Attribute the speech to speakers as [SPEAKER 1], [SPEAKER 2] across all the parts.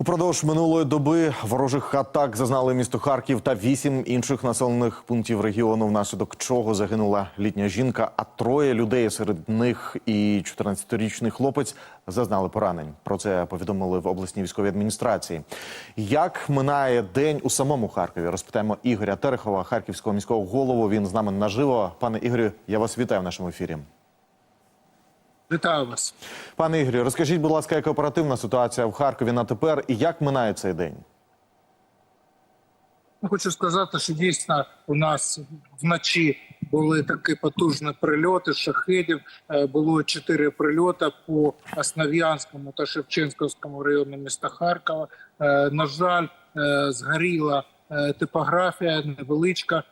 [SPEAKER 1] Упродовж минулої доби ворожих атак зазнали місто Харків та вісім інших населених пунктів регіону, внаслідок чого загинула літня жінка, а троє людей серед них і 14-річний хлопець зазнали поранень. Про це повідомили в обласній військовій адміністрації. Як минає день у самому Харкові? Розпитаємо Ігоря Терехова, харківського міського голову. Він з нами наживо. Пане Ігорю, я вас вітаю в нашому ефірі.
[SPEAKER 2] Вітаю вас.
[SPEAKER 1] Пане Ігорю, розкажіть, будь ласка, яка оперативна ситуація в Харкові на тепер і як минає цей день?
[SPEAKER 2] Хочу сказати, що дійсно у нас вночі були такі потужні прильоти шахедів. Е, Було чотири прильоти по Основ'янському та Шевченківському району міста Харкова. Е, На жаль, е, згоріла типографія невеличка,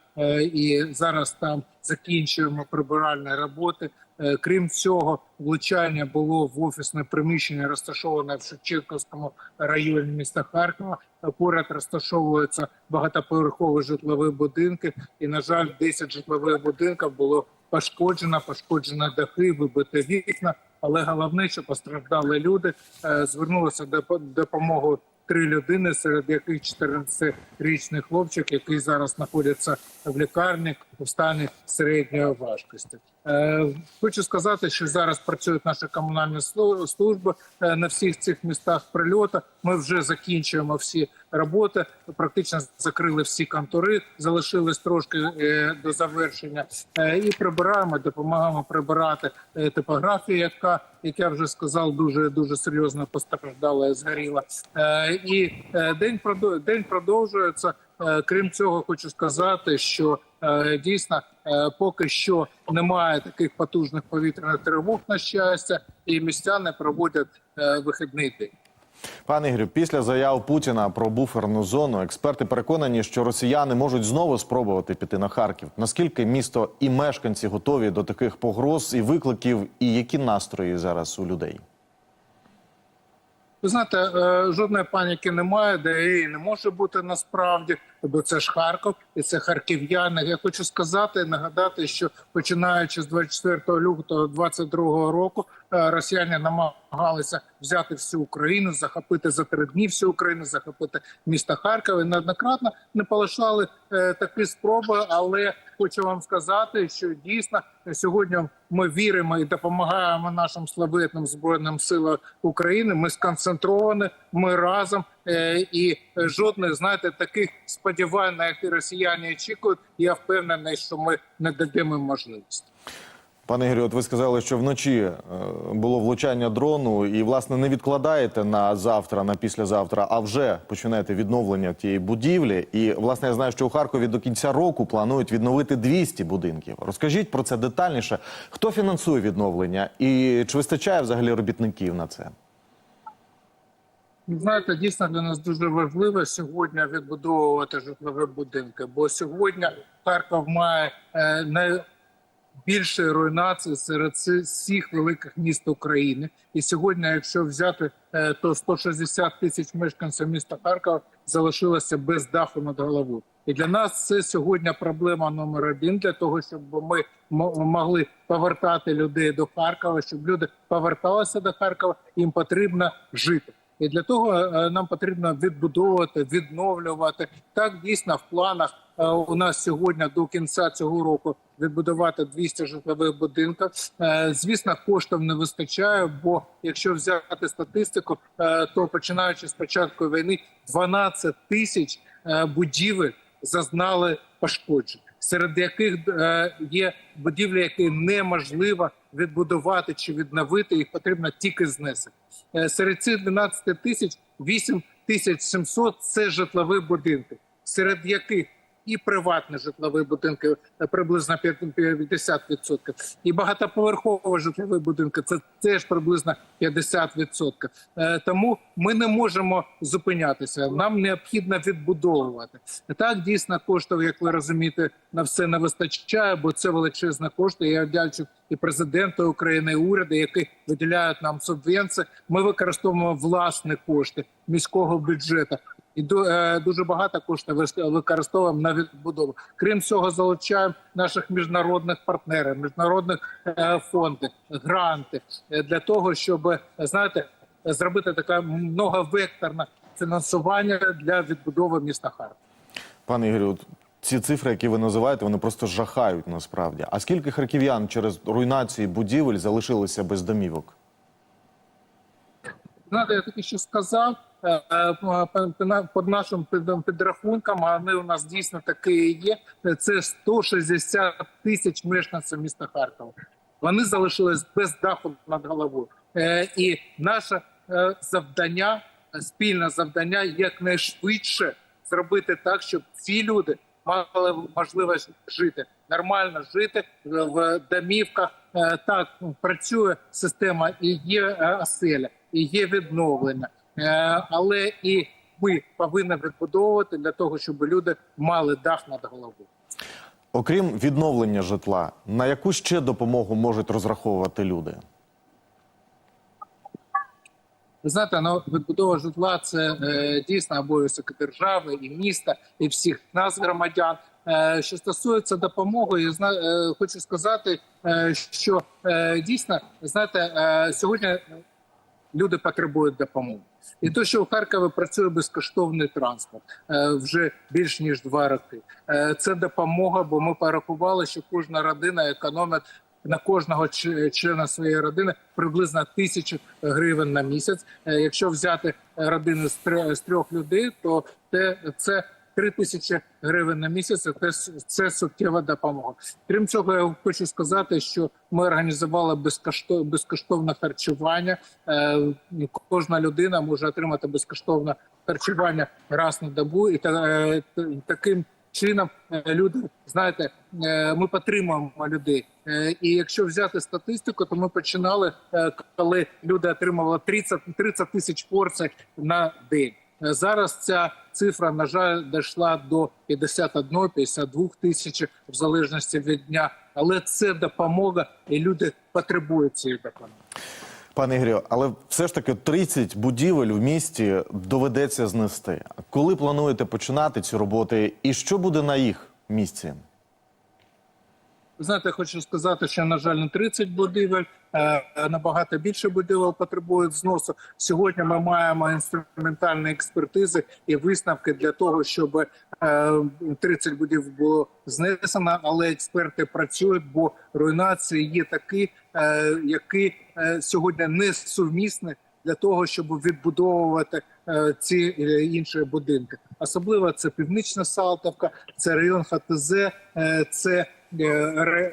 [SPEAKER 2] і зараз там закінчуємо прибиральні роботи. Е, Крім цього, влучання було в офісне приміщення, розташоване в Шевченківському районі міста Харкова. Поряд розташовуються багатоповерхові житлові будинки, і на жаль, 10 житлових будинків було пошкоджено, пошкоджені дахи, вибиті вікна. Але головне, що постраждали люди, Е, звернулися до по- допомогу три людини, серед яких 14-річний хлопчик, який зараз знаходиться в лікарні стані середньої важкості. Е, Хочу сказати, що зараз працюють наші комунальні слу- служби е, на всіх цих містах прильоту. Ми вже закінчуємо всі роботи. Практично закрили всі контори, залишились трошки е, до завершення і прибираємо, допомагаємо прибирати типографію, яка як я вже сказав, дуже дуже серйозно постраждала і згоріла. І день день продовжується. Е, Крім цього, хочу сказати, що е, дійсно е, поки що немає таких потужних повітряних тривог, на щастя, і містяни проводять вихідний день.
[SPEAKER 1] Пане Ігорю, після заяв Путіна про буферну зону, експерти переконані, що росіяни можуть знову спробувати піти на Харків. Наскільки місто і мешканці готові до таких погроз і викликів, і які настрої зараз у людей?
[SPEAKER 2] Ви знаєте, жодної паніки немає, де і не може бути насправді, бо це ж Харків і це харків'яни. Я хочу сказати, нагадати, що починаючи з 24 лютого 22 року, е, росіяни намагалися взяти всю Україну, захопити за три дні всю Україну, захопити місто Харків. І неоднократно не полишали е, такі спроби, але хочу вам сказати, що дійсно сьогодні ми віримо і допомагаємо нашим славетним збройним силам України. Ми сконцентровані, ми разом е, і жодних знаєте таких сподівань, на які росіяни очікують. Я впевнений, що ми не дадимо можливості.
[SPEAKER 1] Пане Ігорю, от ви сказали, що вночі е, було влучання дрону, і власне не відкладаєте на завтра, на післязавтра, а вже починаєте відновлення тієї будівлі. І власне я знаю, що у Харкові до кінця року планують відновити 200 будинків. Розкажіть про це детальніше. Хто фінансує відновлення, і чи вистачає взагалі робітників на це?
[SPEAKER 2] Ну, Знаєте, дійсно для нас дуже важливо сьогодні відбудовувати житлові будинки, бо сьогодні Харків має е, найбільші руйнації серед всіх великих міст України. І сьогодні, якщо взяти, е, то 160 тисяч мешканців міста Харкова залишилося без даху над головою. І для нас це сьогодні проблема номер один для того, щоб ми могли повертати людей до Харкова, щоб люди поверталися до Харкова. Їм потрібно жити. І для того е, нам потрібно відбудовувати, відновлювати. Так дійсно в планах е, у нас сьогодні до кінця цього року відбудувати 200 житлових будинків. Е, Звісно, коштів не вистачає, бо якщо взяти статистику, е, то починаючи з початку війни 12 тисяч е, будівель зазнали пошкоджень, серед яких е, є будівлі, які неможливо відбудувати чи відновити, їх потрібно тільки знесити. Е, Серед цих 12 тисяч 8 тисяч 700 – це житлові будинки, серед яких і приватні житлові будинки е, приблизно 50%, і багатоповерхові житлові будинки це теж приблизно 50%. Е, Тому ми не можемо зупинятися. Нам необхідно відбудовувати. Так дійсно коштів, як ви розумієте, на все не вистачає, бо це величезні кошти. Я вдячу і президенту України, і уряди, які виділяють нам субвенції. Ми використовуємо власні кошти міського бюджету. І е, дуже багато коштів вис- використовуємо на відбудову. Крім цього, залучаємо наших міжнародних партнерів, міжнародних е, фонди, гранти е, для того, щоб е, знаєте, зробити така многовекторна фінансування для відбудови міста Харкова.
[SPEAKER 1] Пане Ігорю, ці цифри, які ви називаєте, вони просто жахають насправді. А скільки харків'ян через руйнації будівель залишилися без домівок?
[SPEAKER 2] Знаєте, я тільки що сказав, е, е, по на- по нашим під- підрахункам, а вони у нас дійсно такі є. е, Це 160 тисяч мешканців міста Харкова. Вони залишились без даху над головою. Е, І наше е, завдання, е, спільне завдання, якнайшвидше зробити так, щоб ці люди мали можливість жити нормально жити в- домівках. Е, Так працює система, і є е, оселя, і є відновлення, Е, але і ми повинні відбудовувати для того, щоб люди мали дах над головою.
[SPEAKER 1] Окрім відновлення житла, на яку ще допомогу можуть розраховувати люди?
[SPEAKER 2] Ви знаєте, ну відбудова житла це е, дійсно обов'язок держави, і міста, і всіх нас, громадян. Е, що стосується допомоги, я зна, е, хочу сказати, е, що е, дійсно знаєте, е, сьогодні люди потребують допомоги. І те, що у Харкові працює безкоштовний транспорт е, вже більш ніж два роки. Е, це допомога, бо ми порахували, що кожна родина економить на кожного члена своєї родини приблизно тисячу гривень на місяць. Е, Якщо взяти родину з трьох людей, то це. Три тисячі гривень на місяць це, це суттєва допомога. Крім цього, я хочу сказати, що ми організували безкоштов, безкоштовне харчування. Е, кожна людина може отримати безкоштовне харчування раз на добу, і е, таким чином е, люди знаєте, ми підтримуємо людей. І якщо взяти статистику, то ми починали, коли люди отримували 30, 30 тисяч порцій на день. Зараз ця цифра, на жаль, дійшла до 51-52 тисяч в залежності від дня. Але це допомога, і люди потребують цієї допомоги.
[SPEAKER 1] Пане Ігорю, але все ж таки 30 будівель в місті доведеться знести. Коли плануєте починати ці роботи, і що буде на їх місці?
[SPEAKER 2] Ви знаєте, хочу сказати, що на жаль, не 30 будівель, е, набагато більше будівель потребують зносу. Сьогодні ми маємо інструментальні експертизи і висновки для того, щоб е, 30 будівель було знесено. Але експерти працюють, бо руйнації є такі, е, які е, сьогодні не сумісні для того, щоб відбудовувати е, ці е, інші будинки. Особливо це північна Салтовка, це район ХТЗ, е, це е,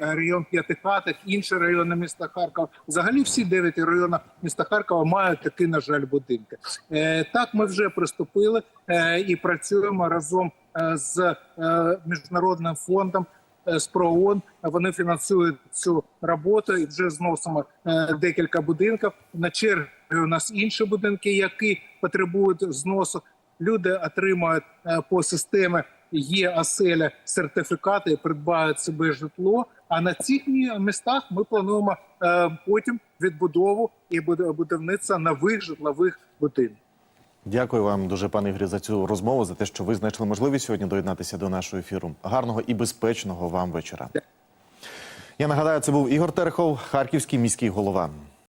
[SPEAKER 2] район П'ятихатих, інші райони міста Харкова. Взагалі всі дев'ять районів міста Харкова мають такі, на жаль, будинки. Е, Так, ми вже приступили е, і працюємо разом е, з е, міжнародним фондом. е, З ПРООН вони фінансують цю роботу і вже зносимо е, декілька будинків. На черзі у нас інші будинки, які потребують зносу. Люди отримують е, по системі є оселя сертифікати придбають собі житло. А на цих містах ми плануємо е, потім відбудову і будівництво нових житлових будинків.
[SPEAKER 1] Дякую вам дуже, пане Ігорі, за цю розмову, за те, що ви знайшли можливість сьогодні доєднатися до нашого ефіру. Гарного і безпечного вам вечора. Я нагадаю, це був Ігор Терехов, харківський міський голова.